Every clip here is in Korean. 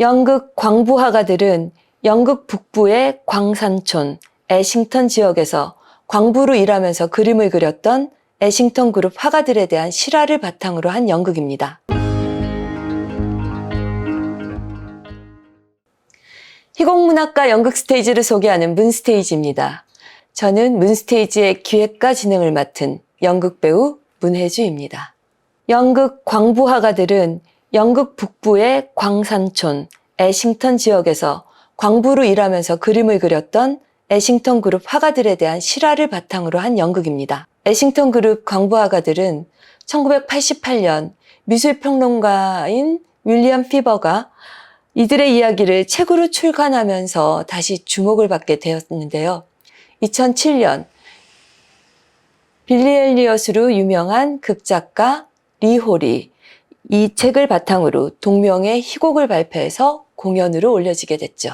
영국 광부 화가들은 영국 북부의 광산촌 애싱턴 지역에서 광부로 일하면서 그림을 그렸던 애싱턴 그룹 화가들에 대한 실화를 바탕으로 한 연극입니다. 희곡문학과 연극 스테이지를 소개하는 문스테이지입니다. 저는 문스테이지의 기획과 진행을 맡은 연극 배우 문혜주입니다. 연극 광부 화가들은 영국 북부의 광산촌 애싱턴 지역에서 광부로 일하면서 그림을 그렸던 애싱턴 그룹 화가들에 대한 실화를 바탕으로 한 연극입니다. 애싱턴 그룹 광부 화가들은 1988년 미술평론가인 윌리엄 피버가 이들의 이야기를 책으로 출간하면서 다시 주목을 받게 되었는데요. 2007년 빌리 엘리엇으로 유명한 극작가 리홀이 이 책을 바탕으로 동명의 희곡을 발표해서 공연으로 올려지게 됐죠.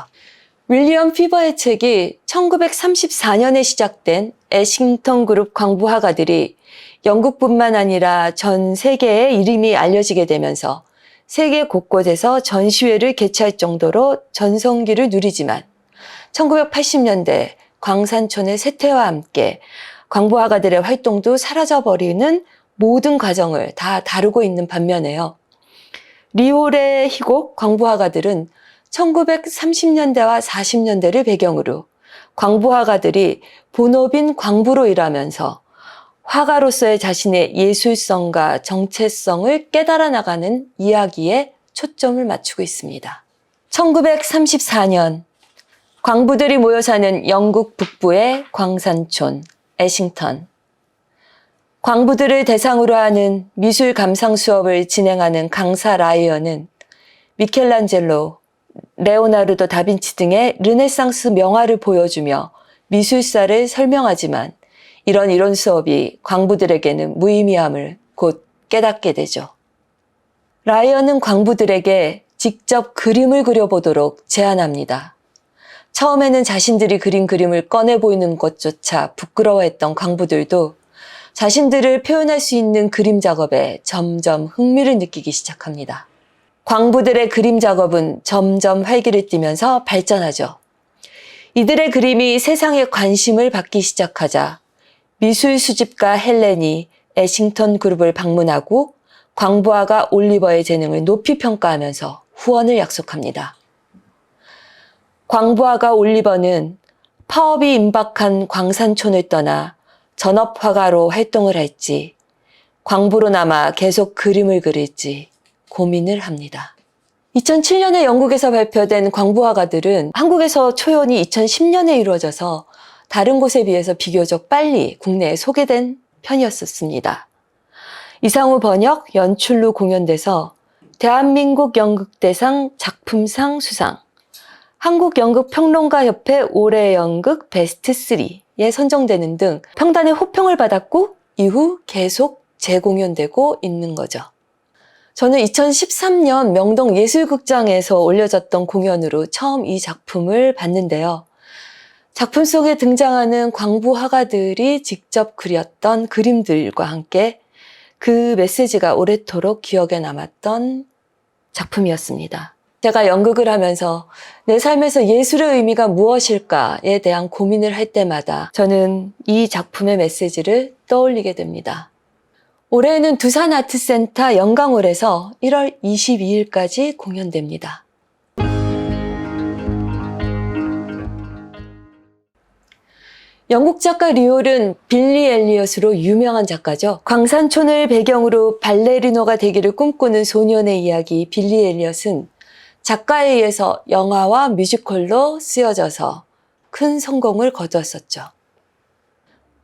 윌리엄 피버의 책이 1934년에 시작된 애싱턴 그룹 광부 화가들이 영국뿐만 아니라 전 세계에 이름이 알려지게 되면서 세계 곳곳에서 전시회를 개최할 정도로 전성기를 누리지만 1980년대 광산촌의 쇠퇴와 함께 광부 화가들의 활동도 사라져버리는 모든 과정을 다 다루고 있는 반면에요. 리올의 희곡 광부 화가들은 1930년대와 40년대를 배경으로 광부 화가들이 본업인 광부로 일하면서 화가로서의 자신의 예술성과 정체성을 깨달아 나가는 이야기에 초점을 맞추고 있습니다. 1934년 광부들이 모여 사는 영국 북부의 광산촌 애싱턴 광부들을 대상으로 하는 미술 감상 수업을 진행하는 강사 라이언은 미켈란젤로, 레오나르도 다빈치 등의 르네상스 명화를 보여주며 미술사를 설명하지만 이런 이론 수업이 광부들에게는 무의미함을 곧 깨닫게 되죠. 라이언은 광부들에게 직접 그림을 그려보도록 제안합니다. 처음에는 자신들이 그린 그림을 꺼내 보이는 것조차 부끄러워했던 광부들도 자신들을 표현할 수 있는 그림 작업에 점점 흥미를 느끼기 시작합니다. 광부들의 그림 작업은 점점 활기를 띠면서 발전하죠. 이들의 그림이 세상의 관심을 받기 시작하자 미술 수집가 헬렌이 애싱턴 그룹을 방문하고 광부화가 올리버의 재능을 높이 평가하면서 후원을 약속합니다. 광부화가 올리버는 파업이 임박한 광산촌을 떠나 전업 화가로 활동을 할지 광부로 남아 계속 그림을 그릴지 고민을 합니다. 2007년에 영국에서 발표된 광부 화가들은 한국에서 초연이 2010년에 이루어져서 다른 곳에 비해서 비교적 빨리 국내에 소개된 편이었습니다. 이상우 번역 연출로 공연돼서 대한민국 연극대상 작품상 수상, 한국연극평론가협회 올해 연극 베스트 3 에 선정되는 등 평단의 호평을 받았고 이후 계속 재공연되고 있는 거죠. 저는 2013년 명동 예술극장에서 올려졌던 공연으로 처음 이 작품을 봤는데요. 작품 속에 등장하는 광부 화가들이 직접 그렸던 그림들과 함께 그 메시지가 오래도록 기억에 남았던 작품이었습니다. 제가 연극을 하면서 내 삶에서 예술의 의미가 무엇일까에 대한 고민을 할 때마다 저는 이 작품의 메시지를 떠올리게 됩니다. 올해는 두산 아트센터 영광홀에서 1월 22일까지 공연됩니다. 영국 작가 리올은 빌리 엘리엇으로 유명한 작가죠. 광산촌을 배경으로 발레리노가 되기를 꿈꾸는 소년의 이야기 빌리 엘리엇은 작가에 의해서 영화와 뮤지컬로 쓰여져서 큰 성공을 거두었었죠.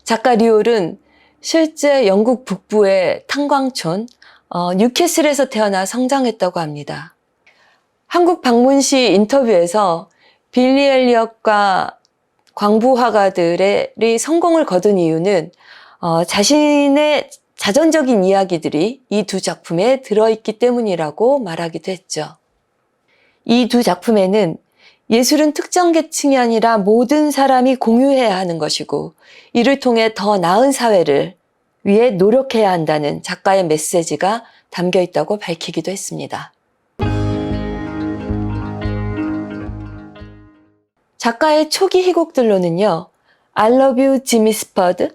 작가 리올은 실제 영국 북부의 탄광촌 어, 뉴캐슬에서 태어나 성장했다고 합니다. 한국 방문 시 인터뷰에서 빌리 엘리엇과 광부 화가들의 성공을 거둔 이유는 어, 자신의 자전적인 이야기들이 이 두 작품에 들어있기 때문이라고 말하기도 했죠. 이 두 작품에는 예술은 특정 계층이 아니라 모든 사람이 공유해야 하는 것이고 이를 통해 더 나은 사회를 위해 노력해야 한다는 작가의 메시지가 담겨 있다고 밝히기도 했습니다. 작가의 초기 희곡들로는요. I Love You 지미 스퍼드,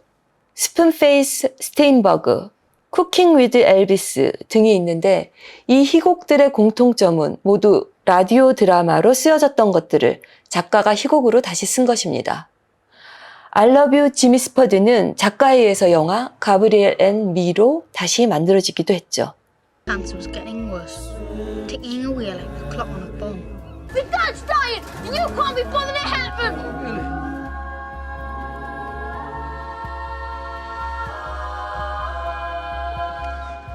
스푼페이스 스테인버그, 쿠킹 위드 엘비스 등이 있는데 이 희곡들의 공통점은 모두 라디오 드라마로 쓰여졌던 것들을 작가가 희곡으로 다시 쓴 것입니다. I Love You 지미 스퍼드는 작가에 의해서 영화 가브리엘 앤 미로 다시 만들어지기도 했죠. Cancer was getting worse, ticking away like the clock on a bomb. My dad's dying, and you can't be bothered to help him.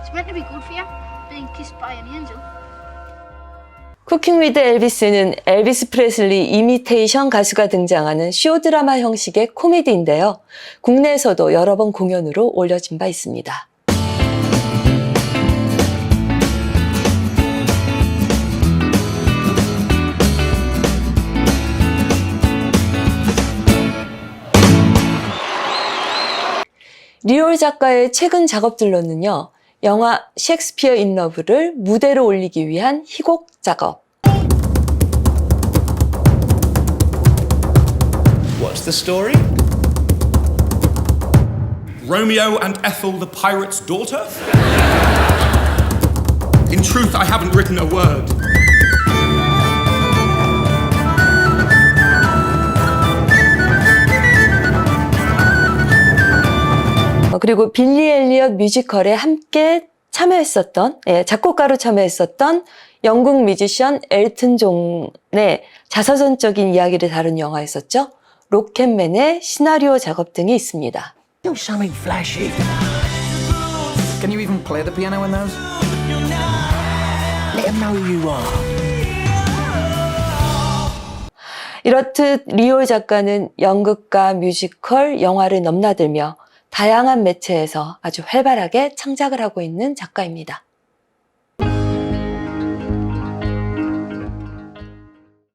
It's meant to be good for you, being kissed by an angel. 쿠킹 위드 엘비스는 엘비스 프레슬리 이미테이션 가수가 등장하는 쇼 드라마 형식의 코미디인데요. 국내에서도 여러 번 공연으로 올려진 바 있습니다. 리올 작가의 최근 작업들로는요, 영화 셰익스피어 인 러브를 무대로 올리기 위한 희곡 작업, What's the story? Romeo and Ethel, the pirate's daughter? In truth, I haven't written a word. 그리고 빌리 엘리엇 뮤지컬에 함께 참여했었던, 예, 작곡가로 참여했었던 영국 뮤지션 엘튼 존의 자서전적인 이야기를 다룬 영화였었죠. 로켓맨의 시나리오 작업 등이 있습니다. Do something flashy. Can you even play the piano in those? Let him know who you are. 이렇듯 리올 작가는 연극과 뮤지컬, 영화를 넘나들며 다양한 매체에서 아주 활발하게 창작을 하고 있는 작가입니다.